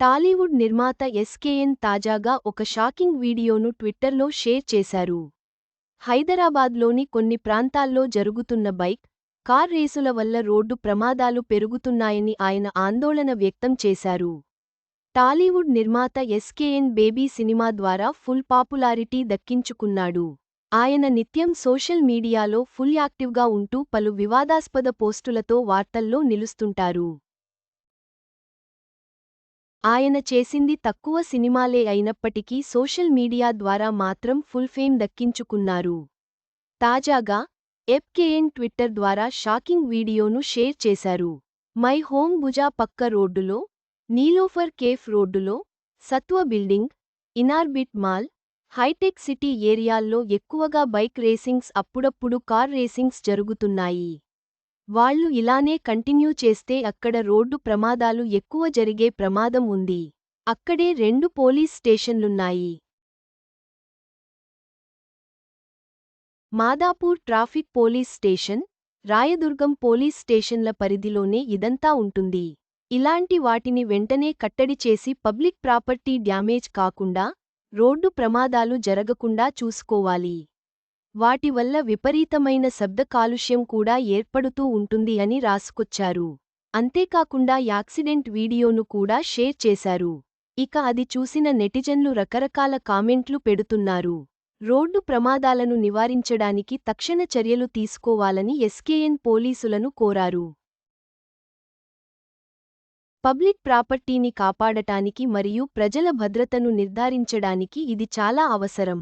టాలీవుడ్ నిర్మాత ఎస్కేఎన్ తాజాగా ఒక షాకింగ్ వీడియోను ట్విట్టర్లో షేర్ చేశారు. హైదరాబాద్లోని కొన్ని ప్రాంతాల్లో జరుగుతున్న బైక్ కార్ రేసుల వల్ల రోడ్డు ప్రమాదాలు పెరుగుతున్నాయని ఆయన ఆందోళన వ్యక్తం చేశారు. టాలీవుడ్ నిర్మాత ఎస్కేఎన్ బేబీ సినిమా ద్వారా ఫుల్ పాపులారిటీ దక్కించుకున్నాడు. ఆయన నిత్యం సోషల్ మీడియాలో ఫుల్ యాక్టివ్గా ఉంటూ పలు వివాదాస్పద పోస్టులతో వార్తల్లో నిలుస్తుంటారు. ఆయన చేసింది తక్కువ సినిమాలే అయినప్పటికీ సోషల్ మీడియా ద్వారా మాత్రం ఫుల్ ఫేమ్ దక్కించుకున్నారు. తాజాగా ఎఫ్కేఎన్ ట్విట్టర్ ద్వారా షాకింగ్ వీడియోను షేర్ చేశారు. మై హోమ్ భుజా పక్క రోడ్డులో నీలోఫర్ కేఫ్ రోడ్డులో Sattva building Inorbit mall hitech city ఏరియాల్లో ఎక్కువగా బైక్ రేసింగ్స్ అప్పుడప్పుడు కార్ రేసింగ్స్ జరుగుతున్నాయి. వాళ్ళు ఇలానే కంటిన్యూ చేస్తే అక్కడ రోడ్డు ప్రమాదాలు ఎక్కువ జరిగే ప్రమాదం ఉంది. అక్కడే రెండు police స్టేషన్లున్నాయి. Madhapur traffic police station Rayadurgam police స్టేషన్ల పరిధిలోనే ఇదంతా ఉంటుంది. ఇలాంటి వాటిని వెంటనే కట్టడి చేసి పబ్లిక్ ప్రాపర్టీ డ్యామేజ్ కాకుండా రోడ్డు ప్రమాదాలు జరగకుండా చూసుకోవాలి. వాటి వల్ల విపరీతమైన శబ్ద కాలుష్యం కూడా ఏర్పడుతూ ఉంటుంది అని రాసుకొచ్చారు. అంతేకాకుండా యాక్సిడెంట్ వీడియోను కూడా షేర్ చేశారు. ఇక అది చూసిన నెటిజన్లు రకరకాల కామెంట్లు పెడుతున్నారు. రోడ్డు ప్రమాదాలను నివారించడానికి తక్షణ చర్యలు తీసుకోవాలని ఎస్కేఎన్ పోలీసులను కోరారు. పబ్లిక్ ప్రాపర్టీని కాపాడటానికి మరియు ప్రజల భద్రతను నిర్ధారించడానికి ఇది చాలా అవసరం.